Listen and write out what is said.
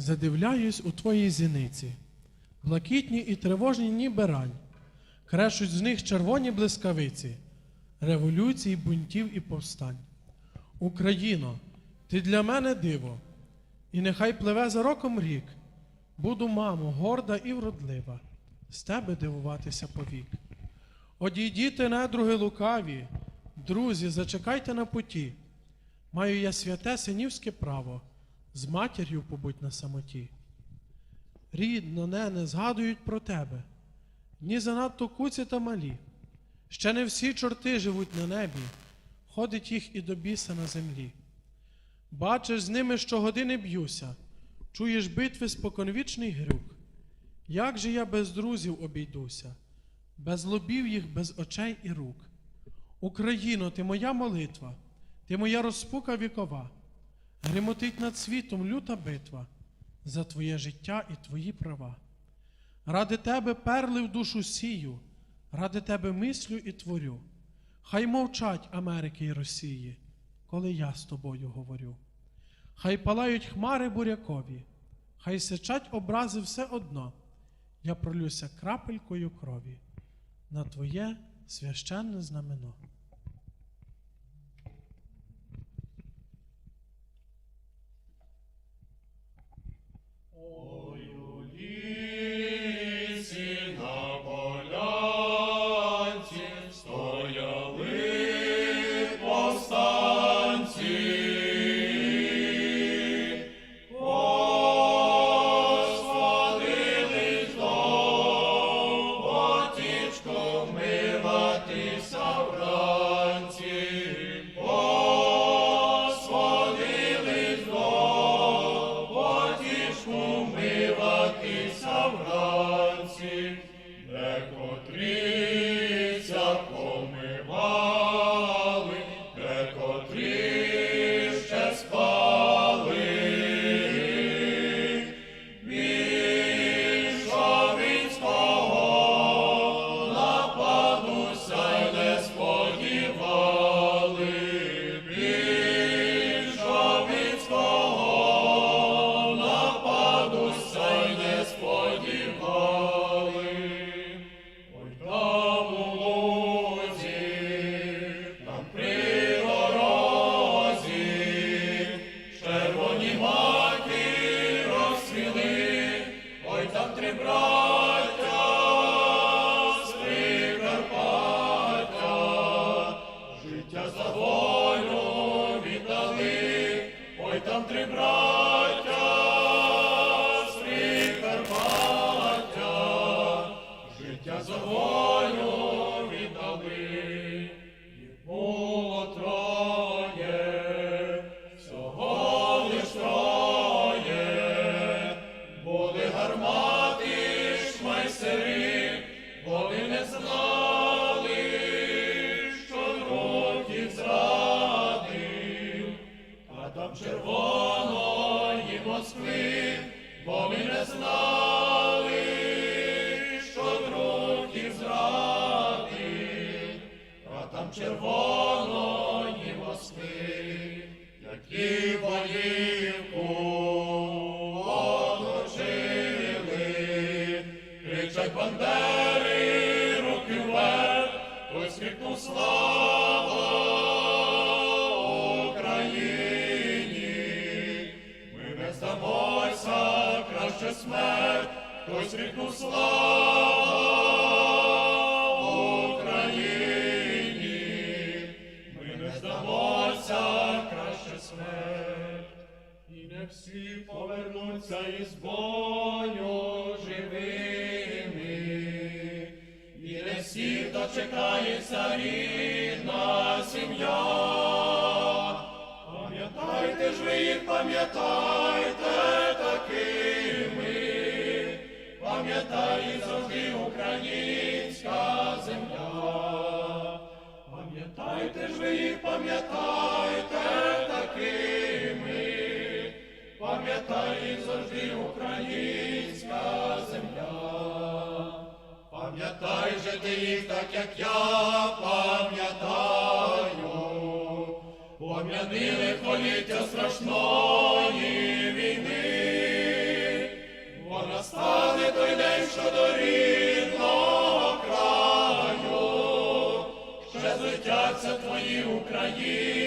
задивляюсь у твоїй зіниці. Блакитні і тривожні ніби рань, крешуть з них червоні блискавиці, революцій, бунтів і повстань. Україно, ти для мене диво, і нехай пливе за роком рік. Буду, мамо, горда і вродлива, з тебе дивуватися повік. Одійдіте, недруги лукаві, друзі, зачекайте на путі. Маю я святе синівське право, з матір'ю побудь на самоті. Рідно, нене, згадують про тебе, дні занадто куці та малі. Ще не всі чорти живуть на небі, ходить їх і до біса на землі. Бачиш, з ними щогодини б'юся, чуєш битви споконвічний грюк. Як же я без друзів обійдуся, без лобів їх, без очей і рук. Україно, ти моя молитва, ти моя розпука вікова, гримотить над світом люта битва за твоє життя і твої права. Ради тебе перли в душу сію, ради тебе мислю і творю. Хай мовчать Америки і Росії, коли я з тобою говорю. Хай палають хмари бурякові, хай сичать образи все одно. Я пролюся крапелькою крові на твоє священне знамено. Москви, вони не знали, що друг їх зрадив, а там червоної Москви, які воївку оточили, кричать бандери, руки вверх, крикнув слава краще смерть, хтось крикнув слава Україні, ми не здамося, краще смерть, і не всі повернуться із бою живими, і не всі дочекається рідна сім'я. Пам'ятайте ж ви їх, пам'ятайте пам'ятай завжди українська земля. Пам'ятайте ж ви їх, пам'ятайте такими, пам'ятай завжди українська земля. Пам'ятай же ти їх так, як я пам'ятаю, пом'яни лихоліття страшної щодо рідного краю, ще злетяться твої Україно,